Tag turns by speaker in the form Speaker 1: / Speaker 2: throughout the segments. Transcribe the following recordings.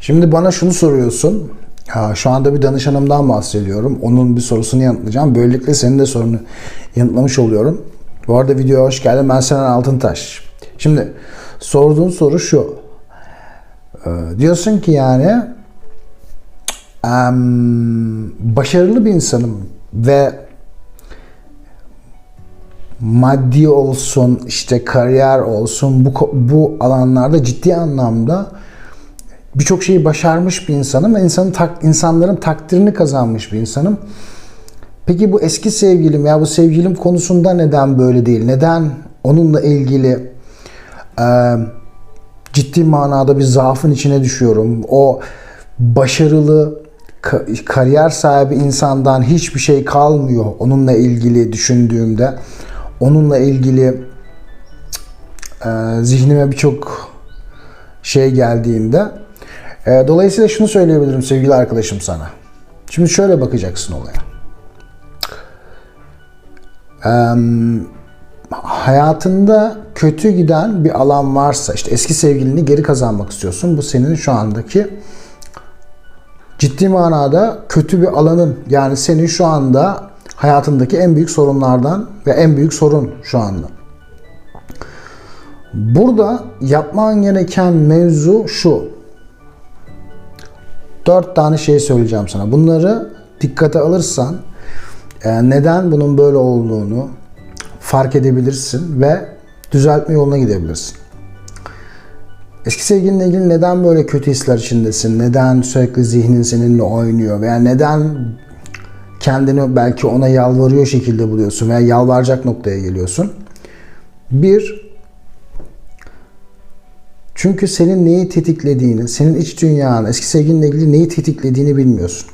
Speaker 1: Şimdi bana şunu soruyorsun. Ha, şu anda bir danışanımdan bahsediyorum. Onun bir sorusunu yanıtlayacağım. Böylelikle senin de sorunu yanıtlamış oluyorum. Bu arada videoya hoş geldin. Ben Senen Altıntaş. Şimdi sorduğun soru şu. Ee, diyorsun ki yani em, başarılı bir insanım ve maddi olsun, işte kariyer olsun bu bu alanlarda ciddi anlamda birçok şeyi başarmış bir insanım ve insanın tak, insanların takdirini kazanmış bir insanım. Peki bu eski sevgilim ya bu sevgilim konusunda neden böyle değil? Neden onunla ilgili e, ciddi manada bir zaafın içine düşüyorum? O başarılı ka- kariyer sahibi insandan hiçbir şey kalmıyor onunla ilgili düşündüğümde. Onunla ilgili e, zihnime birçok şey geldiğinde. E, dolayısıyla şunu söyleyebilirim sevgili arkadaşım sana. Şimdi şöyle bakacaksın olaya. E, hayatında kötü giden bir alan varsa, işte eski sevgilini geri kazanmak istiyorsun. Bu senin şu andaki ciddi manada kötü bir alanın. Yani senin şu anda hayatındaki en büyük sorunlardan ve en büyük sorun şu anda. Burada yapman gereken mevzu şu. Dört tane şey söyleyeceğim sana. Bunları dikkate alırsan e, neden bunun böyle olduğunu fark edebilirsin ve düzeltme yoluna gidebilirsin. Eski sevgilinle ilgili neden böyle kötü hisler içindesin? Neden sürekli zihnin seninle oynuyor? Veya neden kendini belki ona yalvarıyor şekilde buluyorsun veya yalvaracak noktaya geliyorsun? Bir, çünkü senin neyi tetiklediğini, senin iç dünyanı, eski sevgilinle ilgili neyi tetiklediğini bilmiyorsun.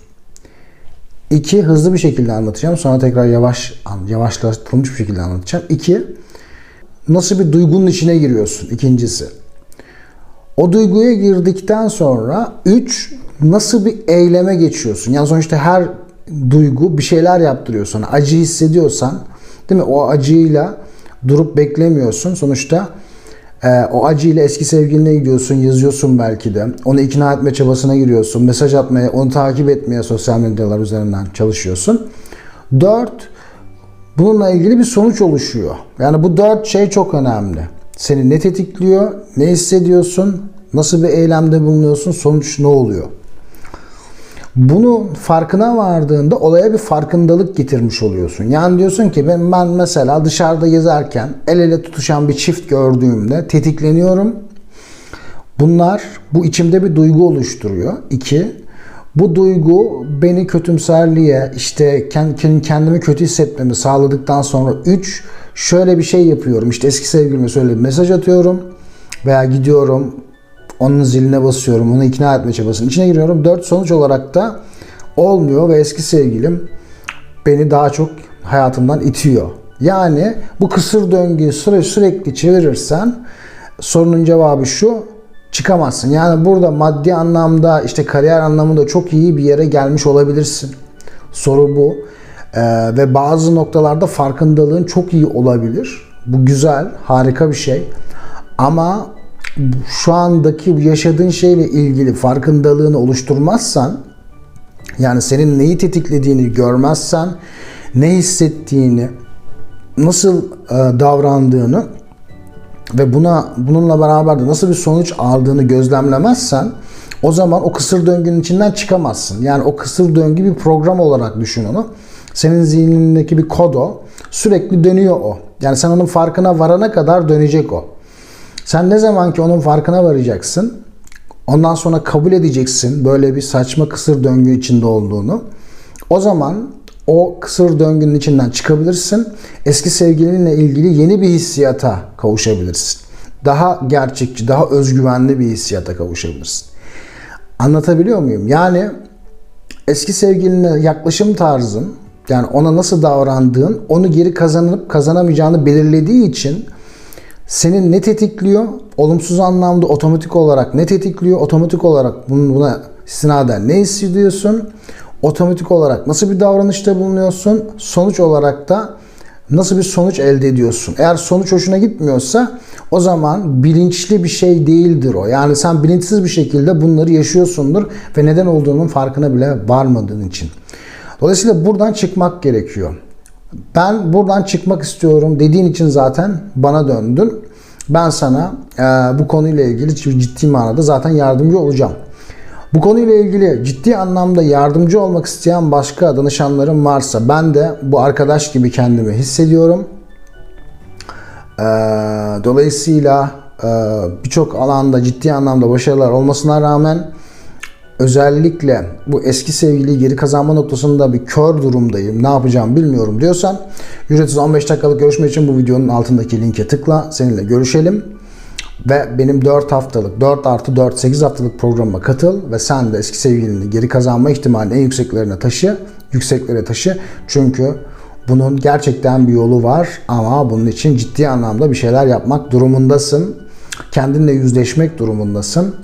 Speaker 1: İki, hızlı bir şekilde anlatacağım. Sonra tekrar yavaş, yavaşlatılmış bir şekilde anlatacağım. İki, nasıl bir duygunun içine giriyorsun? İkincisi. O duyguya girdikten sonra üç, nasıl bir eyleme geçiyorsun? Yani sonuçta her duygu bir şeyler yaptırıyor sana. Acı hissediyorsan, değil mi? O acıyla durup beklemiyorsun. Sonuçta e, o acıyla eski sevgiline gidiyorsun, yazıyorsun belki de. Onu ikna etme çabasına giriyorsun. Mesaj atmaya, onu takip etmeye sosyal medyalar üzerinden çalışıyorsun. Dört, bununla ilgili bir sonuç oluşuyor. Yani bu dört şey çok önemli. Seni ne tetikliyor, ne hissediyorsun, nasıl bir eylemde bulunuyorsun, sonuç ne oluyor? Bunu farkına vardığında olaya bir farkındalık getirmiş oluyorsun. Yani diyorsun ki ben, ben mesela dışarıda gezerken el ele tutuşan bir çift gördüğümde tetikleniyorum. Bunlar bu içimde bir duygu oluşturuyor. İki, bu duygu beni kötümserliğe işte kendimi kötü hissetmemi sağladıktan sonra üç, şöyle bir şey yapıyorum. İşte eski sevgilime şöyle bir mesaj atıyorum veya gidiyorum onun ziline basıyorum, onu ikna etme çabasının içine giriyorum. Dört sonuç olarak da olmuyor ve eski sevgilim beni daha çok hayatımdan itiyor. Yani bu kısır döngüyü süre sürekli çevirirsen sorunun cevabı şu çıkamazsın. Yani burada maddi anlamda işte kariyer anlamında çok iyi bir yere gelmiş olabilirsin. Soru bu. Ee, ve bazı noktalarda farkındalığın çok iyi olabilir. Bu güzel, harika bir şey. Ama şu andaki yaşadığın şeyle ilgili farkındalığını oluşturmazsan yani senin neyi tetiklediğini görmezsen ne hissettiğini nasıl e, davrandığını ve buna bununla beraber de nasıl bir sonuç aldığını gözlemlemezsen o zaman o kısır döngünün içinden çıkamazsın. Yani o kısır döngü bir program olarak düşün onu. Senin zihnindeki bir kod o. Sürekli dönüyor o. Yani sen onun farkına varana kadar dönecek o. Sen ne zaman ki onun farkına varacaksın, ondan sonra kabul edeceksin böyle bir saçma kısır döngü içinde olduğunu. O zaman o kısır döngünün içinden çıkabilirsin. Eski sevgilinle ilgili yeni bir hissiyata kavuşabilirsin. Daha gerçekçi, daha özgüvenli bir hissiyata kavuşabilirsin. Anlatabiliyor muyum? Yani eski sevgiline yaklaşım tarzın, yani ona nasıl davrandığın, onu geri kazanıp kazanamayacağını belirlediği için senin ne tetikliyor? Olumsuz anlamda otomatik olarak ne tetikliyor? Otomatik olarak buna istinaden ne hissediyorsun? Otomatik olarak nasıl bir davranışta bulunuyorsun? Sonuç olarak da nasıl bir sonuç elde ediyorsun? Eğer sonuç hoşuna gitmiyorsa o zaman bilinçli bir şey değildir o. Yani sen bilinçsiz bir şekilde bunları yaşıyorsundur ve neden olduğunun farkına bile varmadığın için. Dolayısıyla buradan çıkmak gerekiyor. Ben buradan çıkmak istiyorum dediğin için zaten bana döndün. Ben sana e, bu konuyla ilgili ciddi manada zaten yardımcı olacağım. Bu konuyla ilgili ciddi anlamda yardımcı olmak isteyen başka danışanlarım varsa ben de bu arkadaş gibi kendimi hissediyorum. Ee, dolayısıyla e, birçok alanda ciddi anlamda başarılar olmasına rağmen özellikle bu eski sevgiliyi geri kazanma noktasında bir kör durumdayım. Ne yapacağım bilmiyorum diyorsan ücretsiz 15 dakikalık görüşme için bu videonun altındaki linke tıkla. Seninle görüşelim. Ve benim 4 haftalık, 4 artı 4, 8 haftalık programıma katıl ve sen de eski sevgilini geri kazanma ihtimalini en yükseklerine taşı, yükseklere taşı. Çünkü bunun gerçekten bir yolu var ama bunun için ciddi anlamda bir şeyler yapmak durumundasın. Kendinle yüzleşmek durumundasın.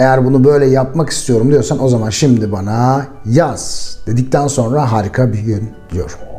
Speaker 1: Eğer bunu böyle yapmak istiyorum diyorsan o zaman şimdi bana yaz dedikten sonra harika bir gün diyorum.